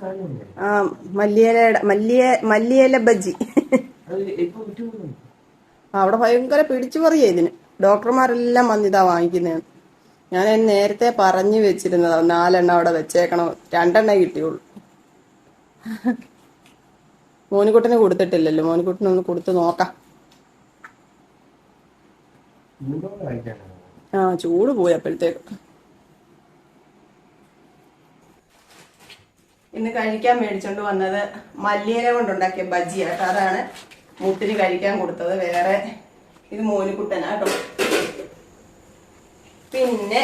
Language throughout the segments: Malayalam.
സാധനമല്ലേ? ആ മല്ലിയില മല്ലിയ മല്ലിയില ബജ്ജി. അവിടെ ഭയങ്കര പിടിച്ചു പറിയ ഇതിന്. ഡോക്ടർമാരെല്ലാം വന്നിതാ വാങ്ങിക്കുന്നതാണ് ഞാൻ നേരത്തെ പറഞ്ഞു വെച്ചിരുന്നത് നാലെണ്ണം അവിടെ വെച്ചേക്കണം. രണ്ടെണ്ണേ കിട്ടിയുള്ളൂ. മോനിക്കുട്ടന് കൊടുത്തിട്ടില്ലല്ലോ. മോനിക്കുട്ടനൊന്ന് കൊടുത്തു നോക്കാം. ആ ചൂട് പോയി അപ്പോഴത്തേക്ക് ഇന്ന് കഴിക്കാൻ മേടിച്ചോണ്ട് വന്നത് മല്ലിയില കൊണ്ടുണ്ടാക്കിയ ബജ്ജിയാട്ടോ അതാണ് മുട്ടിന് കഴിക്കാൻ കൊടുത്തത്. വേറെ ഇത് മോനുകുട്ടനാട്ടോ പിന്നെ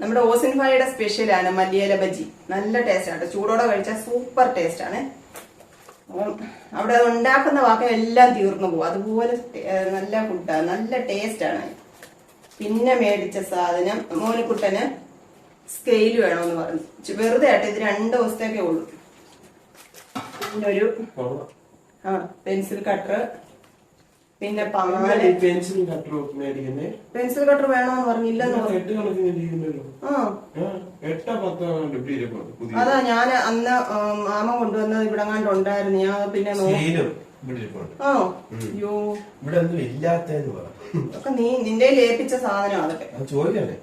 നമ്മുടെ ഓസിൻ സ്പെഷ്യൽ സ്പെഷ്യലാണ് മല്ലിയില ബജി. നല്ല ടേസ്റ്റ് ആണ് ചൂടോടെ കഴിച്ചാൽ സൂപ്പർ ടേസ്റ്റ് ആണ് അപ്പം അവിടെ ഉണ്ടാക്കുന്ന വാക്കം എല്ലാം തീർന്നു പോകും അതുപോലെ നല്ല ഫുഡാണ് നല്ല ടേസ്റ്റ് ആണ് പിന്നെ മേടിച്ച സാധനം മോനക്കുട്ടന് സ്കെയിൽ വേണമെന്ന് പറഞ്ഞു. വെറുതെ ആട്ടെ ഇത് രണ്ട് ദിവസത്തേക്കേ ഉള്ളൂ. പിന്നെ ഒരു ആ പെൻസിൽ കട്ടർ പിന്നെ പാൽ പെൻസിൽ കട്ടർ? പെൻസിൽ കട്ടർ വേണമെന്ന് പറഞ്ഞില്ലെന്ന് ഇതിനകത്ത് പറഞ്ഞു. കണക്കിന് ഇരിക്കുന്നല്ലോ. ആ. ആ, എട്ടോ പത്തോ എങ്ങാണ്ട് പുതിയ അതാ ഞാൻ അന്ന് മാമ കൊണ്ടുവന്നത് ഇവിടെ കണ്ടുണ്ടായിരുന്നു ഞാൻ പിന്നെ ഇവിടെ അയ്യോ. ഇവിടെ ഒന്നും ഇല്ലാത്തതെന്ന് പറ. ഒക്കെ നീ നിന്റെ ഏൽപ്പിച്ച സാധനം അതൊക്കെ. അത് ചോദിക്കണ്ടേ?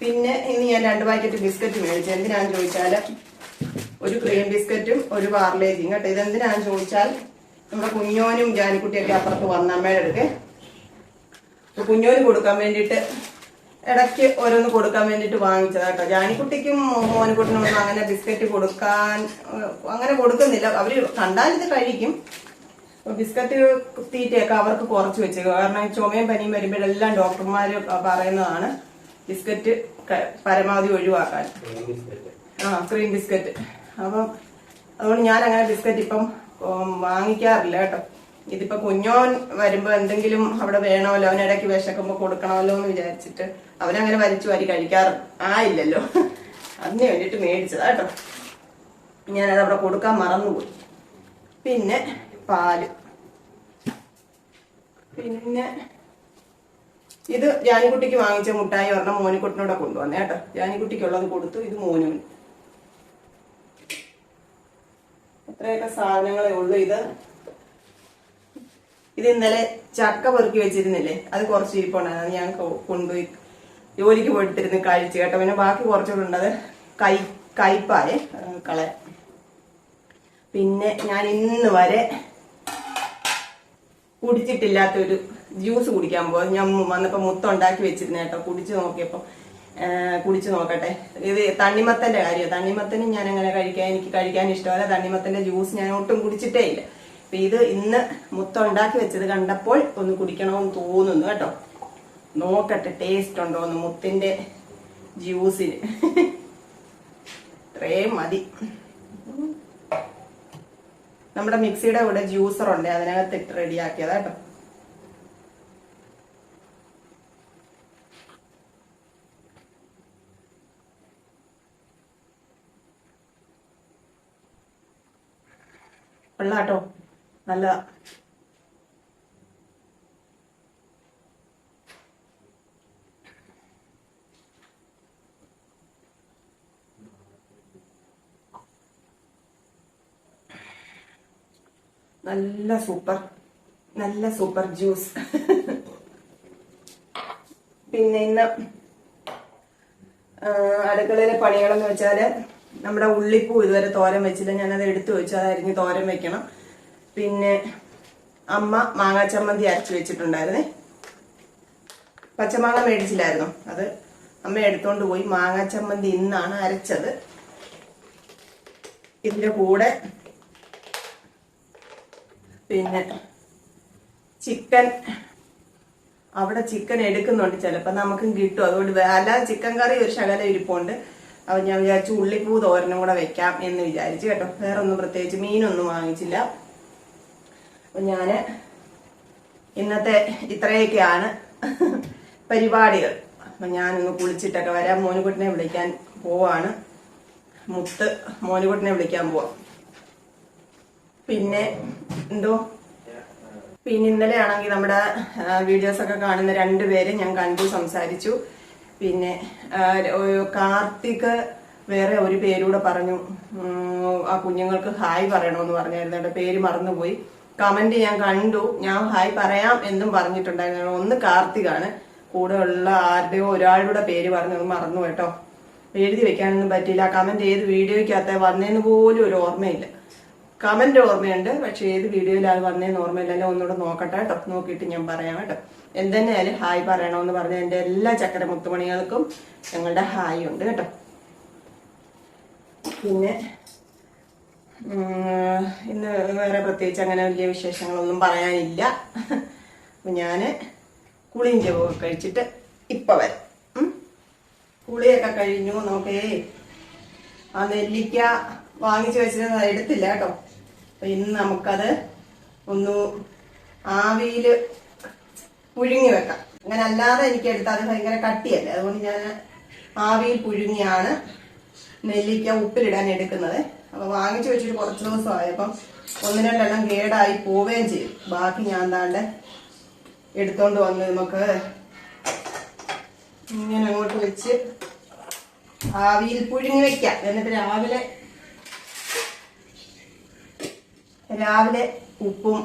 പിന്നെ ഇനി ഞാൻ രണ്ട് പാക്കറ്റ് ബിസ്ക്കറ്റ് മേടിച്ചു. എന്തിനാന്ന് ചോദിച്ചാൽ? ഒരു ക്രീം ബിസ്ക്കറ്റും ഒരു പാർലേജിയും കേട്ടോ ഇതെന്തിനാന്ന് ചോദിച്ചാൽ? നമ്മുടെ കുഞ്ഞോനും ജാനിക്കുട്ടിയൊക്കെ അപ്പുറത്ത് വന്നമ്മയുടെ അടുക്കെ. കുഞ്ഞോന് കൊടുക്കാൻ വേണ്ടിയിട്ട് ഇടയ്ക്ക് ഓരോന്ന് കൊടുക്കാൻ വേണ്ടിട്ട് വാങ്ങിച്ചതാ കേട്ടോ. ജാനിക്കുട്ടിക്കും മോനുകുട്ടിനും ഒന്നും അങ്ങനെ ബിസ്ക്കറ്റ് കൊടുക്കാൻ അങ്ങനെ കൊടുക്കുന്നില്ല. അവർ കണ്ടാൽ ഇത് കഴിക്കും. ബിസ്ക്കറ്റ് തീറ്റയൊക്കെ അവർക്ക് കുറച്ച് വെച്ചേക്കും കാരണം ചുമയും പനിയും വരുമ്പോഴെല്ലാം ഡോക്ടർമാര് പറയുന്നതാണ് ബിസ്ക്കറ്റ് പരമാവധി ഒഴിവാക്കാൻ. ആ ക്രീം ബിസ്ക്കറ്റ്. അപ്പം അതുകൊണ്ട് ഞാൻ അങ്ങനെ ബിസ്ക്കറ്റ് ഇപ്പം വാങ്ങിക്കാറില്ല കേട്ടോ. ഇതിപ്പോ കുഞ്ഞോൻ വരുമ്പോ എന്തെങ്കിലും അവിടെ വേണമല്ലോ അവനിടയ്ക്ക് വിശക്കുമ്പോ കൊടുക്കണമല്ലോ എന്ന് വിചാരിച്ചിട്ട് അവനങ്ങനെ വലിച്ചു വാരി കഴിക്കാറ് ആയില്ലല്ലോ. അതിന് വേണ്ടിട്ട് മേടിച്ചതാ കേട്ടോ. ഞാനത് അവിടെ കൊടുക്കാൻ മറന്നുപോയി. പിന്നെ പാൽ. പിന്നെ ഇത് ജാനിക്കുട്ടിക്ക് വാങ്ങിച്ച മുട്ടായി ഒരെണ്ണം മോനിക്കുട്ടിനോടെ കൊണ്ടുവന്നേ കേട്ടോ. ജാനിക്കുട്ടിക്കുള്ളത് കൊടുത്തു ഇത് മോനുവിന്. ഇത്രയൊക്കെ സാധനങ്ങളേ ഉള്ളൂ ഇത്. ഇത് ഇന്നലെ ചക്ക പെറുക്കി വെച്ചിരുന്നില്ലേ? അത് കുറച്ച് ഇരിപ്പുണ്ടായിരുന്നു ഞാൻ കൊണ്ടുപോയി ജോലിക്ക് പോയിട്ടിരുന്ന് കഴിച്ചു കേട്ടോ. പിന്നെ ബാക്കി കുറച്ചുകൂടെ ഉണ്ടത് കൈ കയ്പായേ കളെ പിന്നെ ഞാൻ ഇന്ന് വരെ കുടിച്ചിട്ടില്ലാത്തൊരു ജ്യൂസ് കുടിക്കാൻ പോകും ഞാൻ വന്നപ്പോ മുത്തം ഉണ്ടാക്കി വെച്ചിരുന്ന കേട്ടോ. കുടിച്ചു നോക്കിയപ്പോ കുടിച്ചു നോക്കട്ടെ. ഇത് തണ്ണിമത്തന്റെ കാര്യം തണ്ണിമത്തനും ഞാൻ അങ്ങനെ കഴിക്കാൻ എനിക്ക് കഴിക്കാൻ ഇഷ്ടമല്ല. തണ്ണിമത്തന്റെ ജ്യൂസ് ഞാൻ ഒട്ടും കുടിച്ചിട്ടേ ഇല്ല. അപ്പൊ ഇത് ഇന്ന് മുത്തം ഉണ്ടാക്കി വെച്ചത് കണ്ടപ്പോൾ ഒന്ന് കുടിക്കണമെന്ന് തോന്നുന്നു കേട്ടോ. നോക്കട്ടെ ടേസ്റ്റ് ഉണ്ടോ എന്ന് മുത്തിന്റെ ജ്യൂസിന് ഇത്രയും മതി. നമ്മുടെ മിക്സിയുടെ കൂടെ ജ്യൂസർ ഉണ്ട് അതിനകത്ത് ഇട്ട് റെഡിയാക്കിയതാ കേട്ടോ. കൊള്ളാട്ടോ. നല്ലതാ നല്ല സൂപ്പർ. നല്ല സൂപ്പർ ജ്യൂസ്. പിന്നെ ഇന്ന് അടുക്കളയിലെ പണികളെന്ന് വെച്ചാൽ നമ്മുടെ ഉള്ളിപ്പൂ ഇതുവരെ തോരൻ വെച്ചില്ല. ഞാനത് എടുത്തു വെച്ചു അത് അരിഞ്ഞ് തോരൻ വെക്കണം. പിന്നെ അമ്മ മാങ്ങാ ചമ്മന്തി അരച്ചു വെച്ചിട്ടുണ്ടായിരുന്നേ. പച്ചമാങ്ങ മേടിച്ചില്ലായിരുന്നു? അത് അമ്മ എടുത്തോണ്ട് പോയി മാങ്ങാ ചമ്മന്തി ഇന്നാണ് അരച്ചത്. ഇതിന്റെ കൂടെ പിന്നെ ചിക്കൻ. അവിടെ ചിക്കൻ എടുക്കുന്നുണ്ട് ചിലപ്പോൾ നമുക്കും കിട്ടും. അതുകൊണ്ട് അല്ലാതെ ചിക്കൻ കറി ഒരു ശകലം ഇരിപ്പുണ്ട്. അപ്പൊ ഞാൻ വിചാരിച്ചു ഉള്ളിപ്പൂ തോരനും കൂടെ വെക്കാം എന്ന് വിചാരിച്ചു കേട്ടോ. വേറൊന്നും പ്രത്യേകിച്ച് മീനൊന്നും വാങ്ങിച്ചില്ല. അപ്പൊ ഞാൻ ഇന്നത്തെ ഇത്രയൊക്കെയാണ് പരിപാടികൾ. അപ്പം ഞാനൊന്ന് കുളിച്ചിട്ടൊക്കെ വരാം. മോനുകുട്ടിനെ വിളിക്കാൻ പോവാണ്. മുത്ത് മോനുകുട്ടിനെ വിളിക്കാൻ പോവാം. പിന്നെ എന്തോ? പിന്നെ ഇന്നലെ ആണെങ്കിൽ നമ്മുടെ വീഡിയോസൊക്കെ കാണുന്ന രണ്ടുപേരെ ഞാൻ കണ്ടു സംസാരിച്ചു. പിന്നെ കാർത്തിക് വേറെ ഒരു പേരൂടെ പറഞ്ഞു. ആ കുഞ്ഞുങ്ങൾക്ക് ഹായ് പറയണമെന്ന് പറഞ്ഞായിരുന്നു. എന്റെ പേര് മറന്നുപോയി. കമന്റ് ഞാൻ കണ്ടു. ഞാൻ ഹായ് പറയാം എന്നും പറഞ്ഞിട്ടുണ്ടായിരുന്നു. ഒന്ന് കാർത്തികാണ്. കൂടെ ഉള്ള ആരുടെയോ ഒരാളുടെ പേര് പറഞ്ഞത് മറന്നു കേട്ടോ. എഴുതി വെക്കാനൊന്നും പറ്റിയില്ല. കമന്റ് ഏത് വീഡിയോയ്ക്കകത്ത് വന്നേന്ന് പോലും ഒരു ഓർമ്മയില്ല. കമന്റ് ഓർമ്മയുണ്ട്. പക്ഷെ ഏത് വീഡിയോയിലാണ് വന്നേന്ന് ഓർമ്മയില്ലല്ലോ ഒന്നുകൂടെ നോക്കട്ടെ കേട്ടോ. നോക്കിയിട്ട് ഞാൻ പറയാം കേട്ടോ. എന്തെന്നായാലും ഹായ് പറയണമെന്ന് പറഞ്ഞ എന്റെ എല്ലാ ചക്കര മുത്തുമണികൾക്കും ഞങ്ങളുടെ ഹായ് ഉണ്ട് കേട്ടോ. പിന്നെ ഇന്ന് വേറെ പ്രത്യേകിച്ച് അങ്ങനെ വലിയ വിശേഷങ്ങളൊന്നും പറയാനില്ല. അപ്പം ഞാൻ കുളിയും പോകും കഴിച്ചിട്ട് ഇപ്പൊ വരാം. കുളിയൊക്കെ കഴിഞ്ഞു. നോക്കേ ആ നെല്ലിക്ക വാങ്ങിച്ചു വെച്ചിരുന്നത് എടുത്തില്ല കേട്ടോ. അപ്പൊ ഇന്ന് നമുക്കത് ഒന്ന് ആവിയിൽ പുഴുങ്ങി വെക്കാം. അങ്ങനെ അല്ലാതെ എനിക്ക് എടുത്താൽ അത് ഭയങ്കര കട്ടിയല്ലേ? അതുകൊണ്ട് ഞാൻ ആവിയിൽ പുഴുങ്ങിയാണ് നെല്ലിക്ക ഉപ്പിലിടാൻ എടുക്കുന്നത്. അപ്പൊ വാങ്ങിച്ചു വെച്ചിട്ട് കുറച്ച് ദിവസമായപ്പം ഒന്ന് രണ്ടെണ്ണം കേടായി പോവുകയും ചെയ്യും. ബാക്കി ഞാൻ താണ്ട് എടുത്തോണ്ട് വന്ന് നമുക്ക് ഇങ്ങനെ അങ്ങോട്ട് വെച്ച് ആവിയിൽ പുഴുങ്ങി വെക്കാം. എന്നിട്ട് രാവിലെ രാവിലെ ഉപ്പും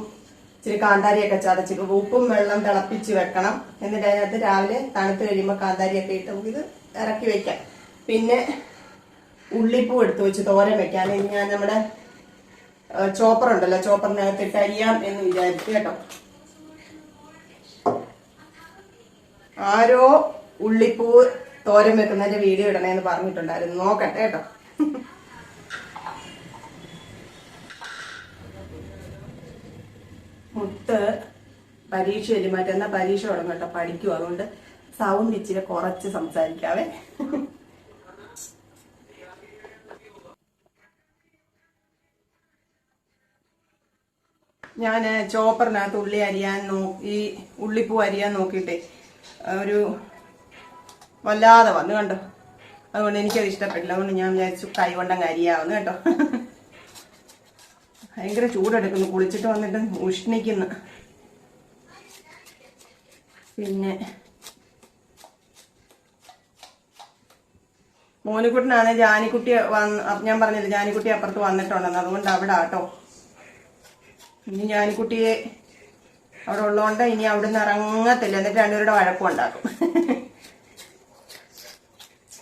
ഇച്ചിരി കാന്താരിയൊക്കെ ചതച്ച് ഉപ്പും വെള്ളം തിളപ്പിച്ച് വെക്കണം. എന്നിട്ട് അതിനകത്ത് രാവിലെ തണുത്ത് കഴിയുമ്പോൾ കാന്താരിയൊക്കെ ഇട്ട് ഇത് ഇറക്കി വെക്കാം. പിന്നെ ഉള്ളിപ്പൂ എടുത്തു വെച്ച് തോരൻ വെക്കാൻ. ഇനി ഞാൻ നമ്മുടെ ചോപ്പർ ഉണ്ടല്ലോ ചോപ്പറിനകത്ത് ഇട്ട് അരിയാം എന്ന് വിചാരിച്ചു കേട്ടോ. ആരോ ഉള്ളിപ്പൂ തോരൻ വെക്കുന്നതിന്റെ വീഡിയോ ഇടണേന്ന് പറഞ്ഞിട്ടുണ്ടായിരുന്നു. നോക്കട്ടെ കേട്ടോ. മുത്ത് പരീക്ഷ എലിമാറ്റം എന്നാ പരീക്ഷ തുടങ്ങട്ടോ. പഠിക്കും. അതുകൊണ്ട് സൗണ്ട് ഇച്ചിരി കുറച്ച് സംസാരിക്കാവേ. ഞാൻ ചോപ്പറിനകത്ത് ഉള്ളി അരിയാൻ നോക്കി ഉള്ളിപ്പൂ അരിയാൻ നോക്കിയിട്ടേ ഒരു വല്ലാതെ വന്നു കണ്ടോ? അതുകൊണ്ട് എനിക്കത് ഇഷ്ടപ്പെട്ടില്ല. അതുകൊണ്ട് ഞാൻ വിചാരിച്ചു കൈ കൊണ്ടങ്ങ് അരിയാവുന്നു കേട്ടോ. ഭയങ്കര ചൂടെടുക്കുന്നു. കുളിച്ചിട്ട് വന്നിട്ട് ഉഷ്ണിക്കുന്നു. പിന്നെ മോനുകുട്ടനാണ് ജാനിക്കുട്ടി വന്ന് ഞാൻ പറഞ്ഞില്ല ജാനിക്കുട്ടി അപ്പുറത്ത് വന്നിട്ടുണ്ടെന്ന്. അതുകൊണ്ട് അവിടെ ആട്ടോ. ഇനി ജാനിക്കുട്ടിയെ അവിടെ ഉള്ളതുകൊണ്ട് ഇനി അവിടെ നിന്ന് ഇറങ്ങത്തില്ല. എന്നിട്ട് രണ്ടുപേരുടെ വഴക്കം ഉണ്ടാക്കും.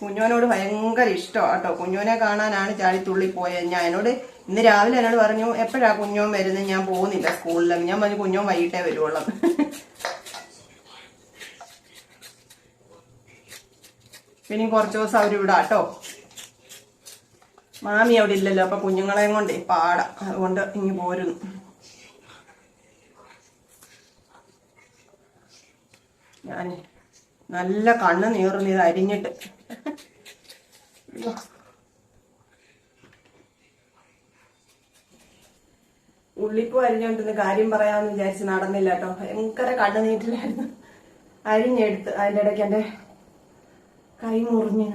കുഞ്ഞോനോട് ഭയങ്കര ഇഷ്ടമാണ് കേട്ടോ. കുഞ്ഞോനെ കാണാനാണ് ചാടിത്തുള്ളി പോയത്. ഞാൻ എന്നോട് ഇന്ന് രാവിലെ എന്നോട് പറഞ്ഞു എപ്പോഴാ കുഞ്ഞോൻ വരുന്നത് ഞാൻ പോകുന്നില്ല സ്കൂളിൽ. ഞാൻ പറഞ്ഞു കുഞ്ഞോൻ വൈകിട്ടേ വരുവുള്ളൂ. പിന്നെ കുറച്ച് ദിവസം അവരിവിടെ കേട്ടോ. മാമി അവിടെ ഇല്ലല്ലോ. അപ്പൊ കുഞ്ഞുങ്ങളെയും കൊണ്ടേ പാടാം. അതുകൊണ്ട് ഇങ്ങ് പോരുന്നു. ഞാൻ നല്ല കണ്ണ് നീറുന്നു ഇത് അരിഞ്ഞിട്ട്. ഉള്ളിപ്പൂ അരിഞ്ഞോണ്ടിരുന്ന് കാര്യം പറയാമെന്ന് വിചാരിച്ച് നടന്നില്ല കേട്ടോ. ഭയങ്കര കണ്ണ് നീട്ടിലായിരുന്നു അരിഞ്ഞെടുത്ത് അതിന്റെ ഇടയ്ക്ക് എന്റെ കൈ മുറിഞ്ഞ്.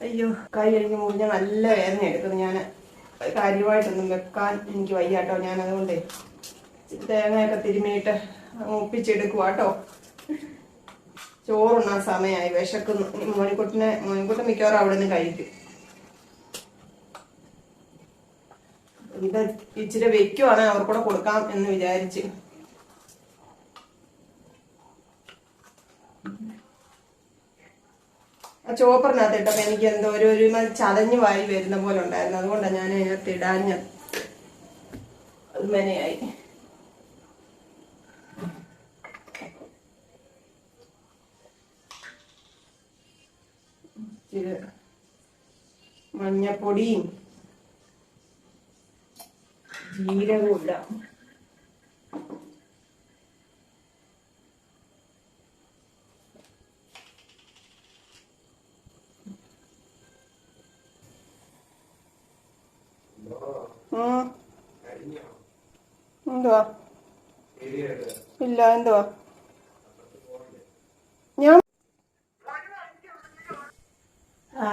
അയ്യോ കൈ അരിഞ്ഞ് മുറിഞ്ഞ നല്ല വേദന എടുക്കുന്നു ഞാൻ കാര്യമായിട്ടൊന്നും വെക്കാൻ എനിക്ക് വയ്യാട്ടോ ഞാൻ അതുകൊണ്ട് തേങ്ങയൊക്കെ തിരുമിയിട്ട് അങ്ങ് ഒപ്പിച്ചെടുക്കുക കേട്ടോ ചോറുണ്ണാൻ സമയമായി. വിശക്കുന്നു. മോനിക്കുട്ടിനെ മോനിക്കുട്ടൻ മിക്കവാറും അവിടെ നിന്ന് കഴിക്കും. ഇത് ഇച്ചിരി വെക്കുവാണെങ്കിൽ അവർക്കൂടെ കൊടുക്കാം എന്ന് വിചാരിച്ച്. ആ ചോപ്പറിനകത്ത് ഇട്ടപ്പോ എനിക്ക് എന്തോ ഒരു ചതഞ്ഞു വാരി വരുന്ന പോലെ ഉണ്ടായിരുന്നു. അതുകൊണ്ടാണ് ഞാൻ അതിനകത്ത് ഇടാഞ്ഞത്. അത് മെനയായി. ഇച്ചിരി മഞ്ഞപ്പൊടിയും ജീരകവും ഇടാം എന്തുവാ? ഇല്ല എന്തുവാ?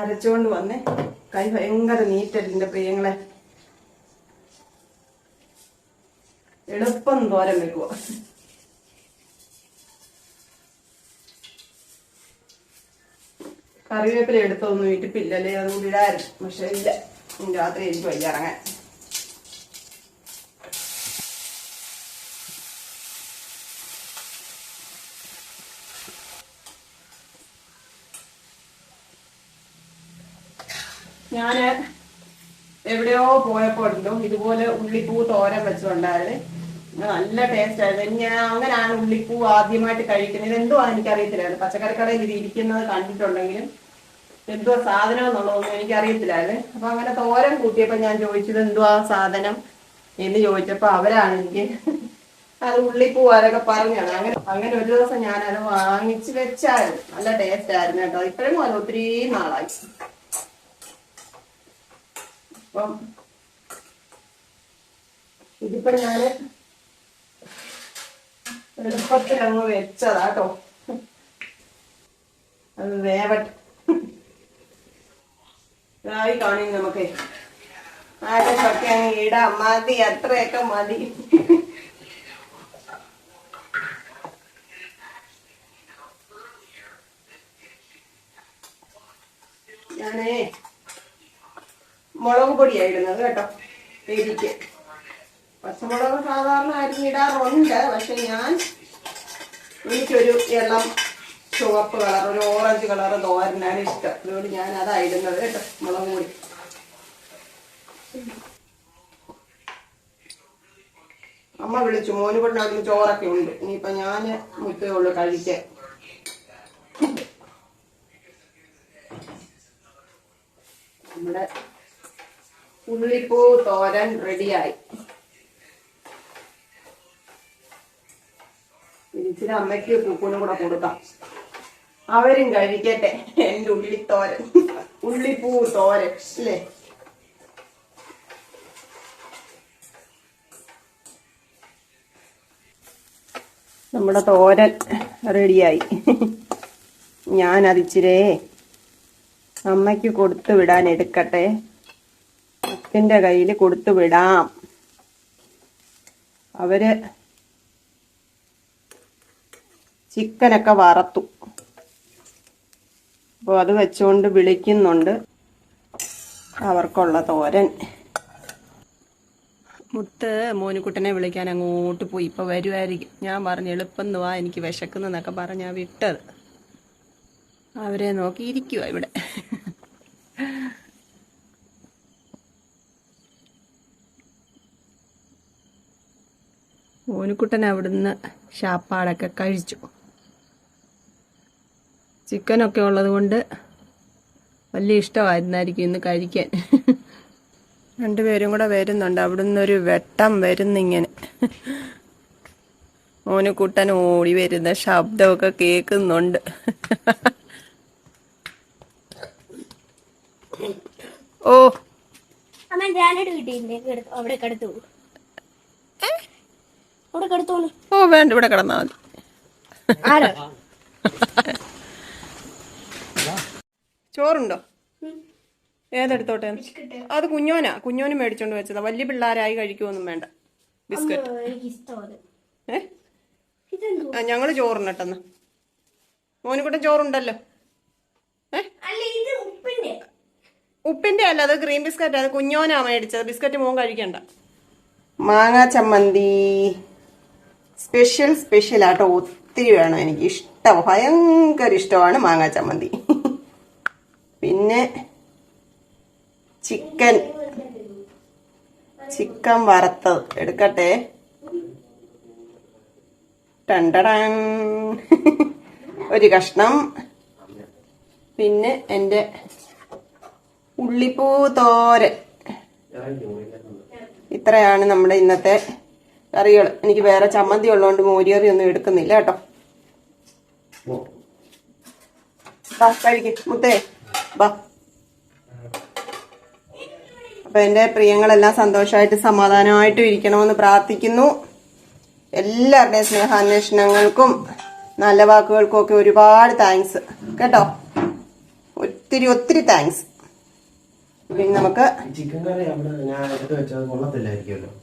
അരച്ചുകൊണ്ട് വന്നേ. കൈ ഭയങ്കര നീറ്റല്ലേ പ്രിയങ്ങളെ. എളുപ്പം ദോരം വെക്കുക കറിവേപ്പില എടുത്തൊന്നും ഇട്ടിപ്പില്ലല്ലേ അതുകൊണ്ട് ഇടായിരുന്നു. പക്ഷെ ഇല്ല. രാത്രി എനിക്ക് വയ്യ ഇറങ്ങാൻ. ഞാൻ എവിടെയോ പോയപ്പോഴുണ്ടോ ഇതുപോലെ ഉള്ളിപ്പൂ തോരൻ വെച്ചിട്ടുണ്ടായിരുന്നു നല്ല ടേസ്റ്റ് ആയിരുന്നു. ഞാൻ അങ്ങനെയാണ് ഉള്ളിപ്പൂ ആദ്യമായിട്ട് കഴിക്കുന്നത്. എന്തോ എനിക്കറിയത്തില്ലായിരുന്നു പച്ചക്കറി കടയിൽ ഇത് ഇരിക്കുന്നത് കണ്ടിട്ടുണ്ടെങ്കിലും എന്തോ സാധനം എന്നുള്ളതൊന്നും എനിക്കറിയത്തില്ലായിരുന്നു. അപ്പൊ അങ്ങനെ തോരൻ കൂട്ടിയപ്പോ ഞാൻ ചോദിച്ചത് എന്തോ ആ സാധനം? എന്ന് ചോദിച്ചപ്പോ അവരാണ് എനിക്ക് അത് ഉള്ളിപ്പൂ അതൊക്കെ പറഞ്ഞാണ് അങ്ങനെ അങ്ങനെ ഒരു ദിവസം ഞാൻ അത് വാങ്ങിച്ച് വെച്ചായിരുന്നു. നല്ല ടേസ്റ്റ് ആയിരുന്നു കേട്ടോ. ഇപ്പോഴും അത് ഒത്തിരി നാളായി. അപ്പം ഇതിപ്പോ ഞാൻ എളുപ്പത്തിൽ അങ്ങ് വെച്ചതാട്ടോ. അത് വേവട്ടെ. ഇതായി കാണും നമുക്ക്. ഒക്കെ അങ്ങ് ഇടാം? മതി അത്രയൊക്കെ മതി. ഞാനേ മുളക് പൊടിയാണ് കേട്ടോ. എരിക്ക്. പച്ചമുളക് സാധാരണ അരിഞ്ഞിടാറുണ്ട് പക്ഷെ ഞാൻ എനിക്കൊരു ഇളം ചുവപ്പ് കളർ ഒരു ഓറഞ്ച് കളർ തോരനാണ് ഇഷ്ടം. അതുകൊണ്ട് ഞാൻ അതായിരുന്നത് ഇടുന്നത് കേട്ടോ മുളക് പൊടി. അമ്മ വിളിച്ചു മോന് കൊണ്ട് ചോറൊക്കെ ഉണ്ട്. ഇനിയിപ്പൊ ഞാൻ മുറ്റേ ഉള്ളു കഴിക്കാൻ. നമ്മുടെ ഉള്ളിപ്പൂ തോരൻ റെഡിയായി. ഇച്ചിരി അമ്മയ്ക്ക് പൂക്കൂനും കൂടെ കൊടുക്കാം. അവരും കഴിക്കട്ടെ എന്റെ ഉള്ളിത്തോരൻ ഉള്ളിപ്പൂ തോരൻ അല്ലേ? നമ്മുടെ തോരൻ റെഡിയായി. ഞാനതിച്ചിരേ അമ്മയ്ക്ക് കൊടുത്തു വിടാൻ എടുക്കട്ടെ. അച്ഛന്റെ കയ്യിൽ കൊടുത്തുവിടാം അവർ ചിക്കനൊക്കെ വറത്തു. അപ്പോൾ അത് വെച്ചുകൊണ്ട് വിളിക്കുന്നുണ്ട്. അവർക്കുള്ള തോരൻ. മുത്ത് മോനുകുട്ടനെ വിളിക്കാൻ അങ്ങോട്ട് പോയി. ഇപ്പൊ വരുമായിരിക്കും ഞാൻ പറഞ്ഞു എളുപ്പം വാ എനിക്ക് വിശക്കുന്നൊക്കെ പറഞ്ഞ വിട്ടത്. അവരെ നോക്കിയിരിക്കുക ഇവിടെ. മോനുകുട്ടൻ അവിടുന്ന് ഷാപ്പാടൊക്കെ കഴിച്ചു. ചിക്കനൊക്കെ ഉള്ളത് കൊണ്ട് വലിയ ഇഷ്ടമായിരുന്നായിരിക്കും ഇന്ന് കഴിക്കാൻ. രണ്ടുപേരും കൂടെ വരുന്നുണ്ട്. അവിടുന്ന് ഒരു വെട്ടം വരുന്നിങ്ങനെ. മോനുക്കുട്ടൻ ഓടി വരുന്ന ശബ്ദമൊക്കെ കേൾക്കുന്നുണ്ട്. ഓ. അമ്മ ഗ്രാനൈറ്റ് കിട്ടിയില്ലേ അവിടെ കടത്തു. ഓ വേണ്ട ഇവിടെ കിടന്നാ മതി. ചോറുണ്ടോ? ഏതെടുത്തോട്ടെ? അത് കുഞ്ഞോനാ. കുഞ്ഞോന് മേടിച്ചോണ്ട് വെച്ചതാ. വലിയ പിള്ളേരായി കഴിക്കുമൊന്നും വേണ്ട. ബിസ്ക്കറ്റ്. ഏ? ഞങ്ങൾ ആ, ഞങ്ങൾ ചോറുണ്ടട്ടെന്ന് മോനുകുട്ടൻ ചോറുണ്ടല്ലോ. ഉപ്പിന്റെ അല്ല അത് ഗ്രീൻ ബിസ്ക്കറ്റ്. അത് കുഞ്ഞോനാ മേടിച്ചത്. ബിസ്ക്കറ്റ് മോൻ കഴിക്കണ്ട. മാങ്ങാ ചമ്മന്തി. സ്പെഷ്യൽ സ്പെഷ്യൽ ആട്ടോ. ഒത്തിരി വേണം എനിക്ക്. ഇഷ്ടം. ഭയങ്കര ഇഷ്ടമാണ് മാങ്ങാ ചമ്മന്തി. പിന്നെ ചിക്കൻ. ചിക്കൻ വറുത്തത്. എടുക്കട്ടെ. ഒരു കഷ്ണം. പിന്നെ എന്റെ ഉള്ളിപ്പൂ തോര ഇത്രയാണ് നമ്മുടെ ഇന്നത്തെ കറികൾ. എനിക്ക് വേറെ ചമ്മന്തി ഉള്ളതുകൊണ്ട് മോരിയറി ഒന്നും എടുക്കുന്നില്ല കേട്ടോ. ബാ കഴിക്ക്. മുത്തേ ബാ. അപ്പൊ എന്റെ പ്രിയങ്ങളെല്ലാം സന്തോഷമായിട്ട് സമാധാനമായിട്ടും ഇരിക്കണമെന്ന് പ്രാർത്ഥിക്കുന്നു. എല്ലാവരുടെയും സ്നേഹാന്വേഷണങ്ങൾക്കും നല്ല വാക്കുകൾക്കും ഒക്കെ ഒരുപാട് താങ്ക്സ് കേട്ടോ? ഒത്തിരി ഒത്തിരി താങ്ക്സ് പിന്നെ നമുക്ക് ചിക്കൻ കറി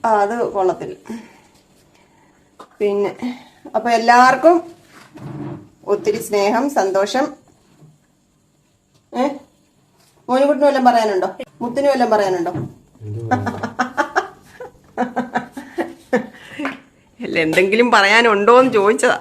ആ അത് കൊള്ളത്തില്ല. പിന്നെ അപ്പൊ എല്ലാവർക്കും ഒത്തിരി സ്നേഹം സന്തോഷം. ഏ? മോനുകുട്ടിനും എല്ലാം പറയാനുണ്ടോ? മുത്തിനും എല്ലാം പറയാനുണ്ടോ? അല്ല എന്തെങ്കിലും പറയാനുണ്ടോ എന്ന് ചോദിച്ചതാ.